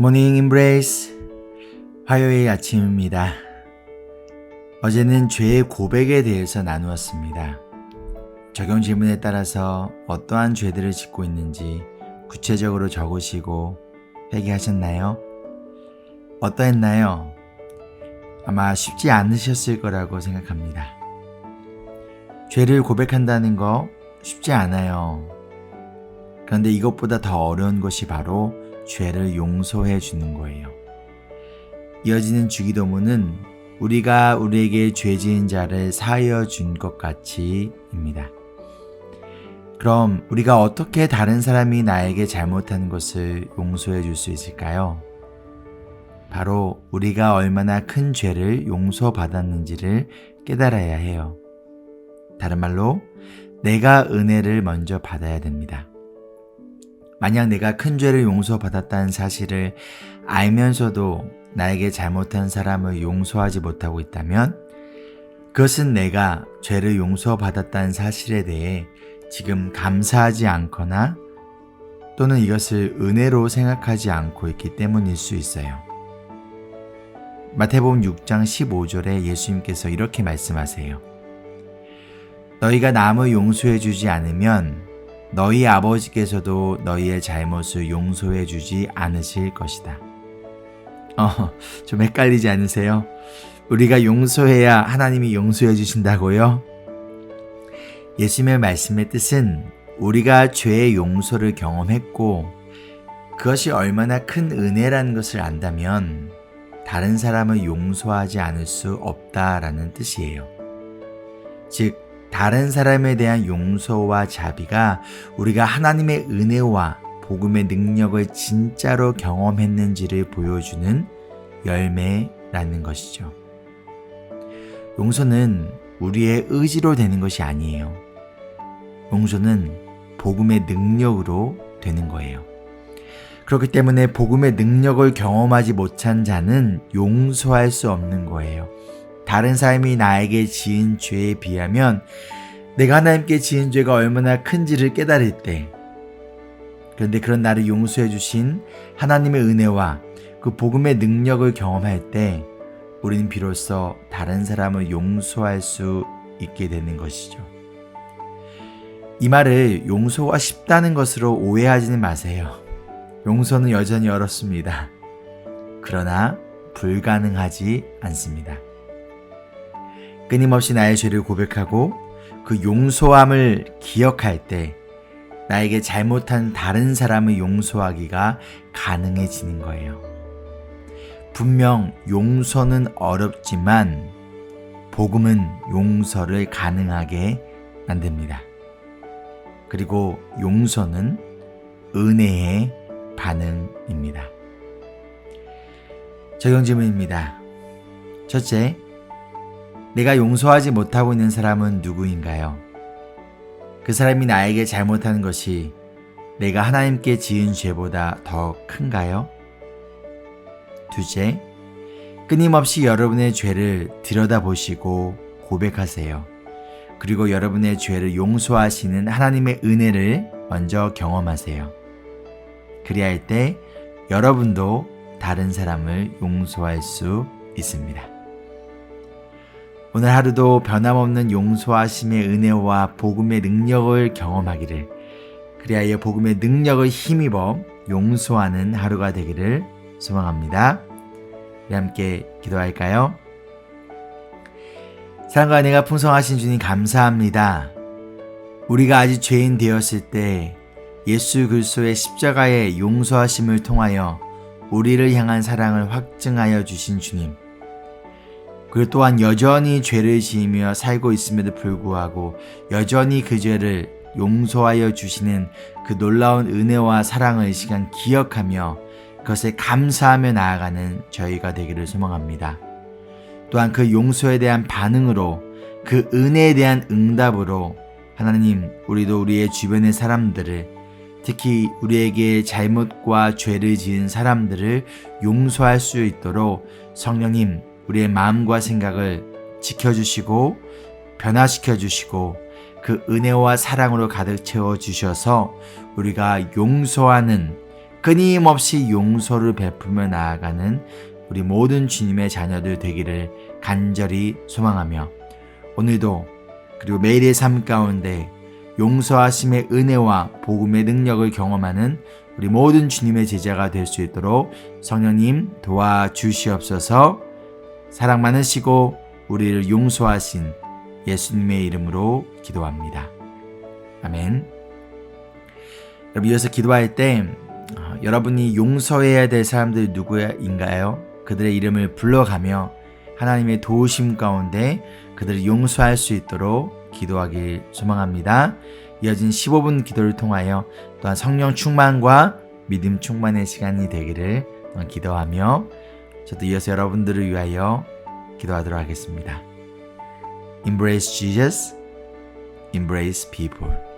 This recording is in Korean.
모닝 임브레이스 화요일 아침입니다. 어제는 죄의 고백에 대해서 나누었습니다. 적용 질문에 따라서 어떠한 죄들을 짓고 있는지 구체적으로 적으시고 회개하셨나요? 어떠했나요? 아마 쉽지 않으셨을 거라고 생각합니다. 죄를 고백한다는 거 쉽지 않아요. 그런데 이것보다 더 어려운 것이 바로 죄를 용서해 주는 거예요. 이어지는 주기도문은 우리가 우리에게 죄 지은 자를 사하여 준 것 같이입니다. 그럼 우리가 어떻게 다른 사람이 나에게 잘못한 것을 용서해 줄 수 있을까요? 바로 우리가 얼마나 큰 죄를 용서받았는지를 깨달아야 해요. 다른 말로 내가 은혜를 먼저 받아야 됩니다. 만약 내가 큰 죄를 용서받았다는 사실을 알면서도 나에게 잘못한 사람을 용서하지 못하고 있다면 그것은 내가 죄를 용서받았다는 사실에 대해 지금 감사하지 않거나 또는 이것을 은혜로 생각하지 않고 있기 때문일 수 있어요. 마태복음 6장 15절에 예수님께서 이렇게 말씀하세요. 너희가 남을 용서해 주지 않으면 너희 아버지께서도 너희의 잘못을 용서해 주지 않으실 것이다. 어, 좀 헷갈리지 않으세요? 우리가 용서해야 하나님이 용서해 주신다고요? 예수님의 말씀의 뜻은 우리가 죄의 용서를 경험했고 그것이 얼마나 큰 은혜라는 것을 안다면 다른 사람을 용서하지 않을 수 없다라는 뜻이에요. 즉, 다른 사람에 대한 용서와 자비가 우리가 하나님의 은혜와 복음의 능력을 진짜로 경험했는지를 보여주는 열매라는 것이죠. 용서는 우리의 의지로 되는 것이 아니에요. 용서는 복음의 능력으로 되는 거예요. 그렇기 때문에 복음의 능력을 경험하지 못한 자는 용서할 수 없는 거예요. 다른 사람이 나에게 지은 죄에 비하면 내가 하나님께 지은 죄가 얼마나 큰지를 깨달을 때 그런데 그런 나를 용서해 주신 하나님의 은혜와 그 복음의 능력을 경험할 때 우리는 비로소 다른 사람을 용서할 수 있게 되는 것이죠. 이 말을 용서가 쉽다는 것으로 오해하지는 마세요. 용서는 여전히 어렵습니다. 그러나 불가능하지 않습니다. 끊임없이 나의 죄를 고백하고 그 용서함을 기억할 때 나에게 잘못한 다른 사람을 용서하기가 가능해지는 거예요. 분명 용서는 어렵지만 복음은 용서를 가능하게 만듭니다. 그리고 용서는 은혜의 반응입니다. 적용 질문입니다. 첫째, 내가 용서하지 못하고 있는 사람은 누구인가요? 그 사람이 나에게 잘못하는 것이 내가 하나님께 지은 죄보다 더 큰가요? 둘째, 끊임없이 여러분의 죄를 들여다보시고 고백하세요. 그리고 여러분의 죄를 용서하시는 하나님의 은혜를 먼저 경험하세요. 그리할 때 여러분도 다른 사람을 용서할 수 있습니다. 오늘 하루도 변함없는 용서하심의 은혜와 복음의 능력을 경험하기를 그리하여 복음의 능력을 힘입어 용서하는 하루가 되기를 소망합니다. 우리 함께 기도할까요? 사랑과 은혜가 풍성하신 주님 감사합니다. 우리가 아직 죄인 되었을 때 예수 그리스도의 십자가의 용서하심을 통하여 우리를 향한 사랑을 확증하여 주신 주님. 그리고 또한 여전히 죄를 지으며 살고 있음에도 불구하고 여전히 그 죄를 용서하여 주시는 그 놀라운 은혜와 사랑을 이 시간 기억하며 그것에 감사하며 나아가는 저희가 되기를 소망합니다. 또한 그 용서에 대한 반응으로 그 은혜에 대한 응답으로 하나님 우리도 우리의 주변의 사람들을 특히 우리에게 잘못과 죄를 지은 사람들을 용서할 수 있도록 성령님 우리의 마음과 생각을 지켜주시고 변화시켜 주시고 그 은혜와 사랑으로 가득 채워 주셔서 우리가 용서하는 끊임없이 용서를 베풀며 나아가는 우리 모든 주님의 자녀들 되기를 간절히 소망하며 오늘도 그리고 매일의 삶 가운데 용서하심의 은혜와 복음의 능력을 경험하는 우리 모든 주님의 제자가 될 수 있도록 성령님 도와주시옵소서 사랑 많으시고 우리를 용서하신 예수님의 이름으로 기도합니다. 아멘. 여러분 이어서 기도할 때 어, 여러분이 용서해야 될 사람들이 누구인가요? 그들의 이름을 불러가며 하나님의 도우심 가운데 그들을 용서할 수 있도록 기도하길 소망합니다. 이어진 15분 기도를 통하여 또한 성령 충만과 믿음 충만의 시간이 되기를 기도하며 저도 이어서 여러분들을 위하여 기도하도록 하겠습니다. Embrace Jesus, embrace people.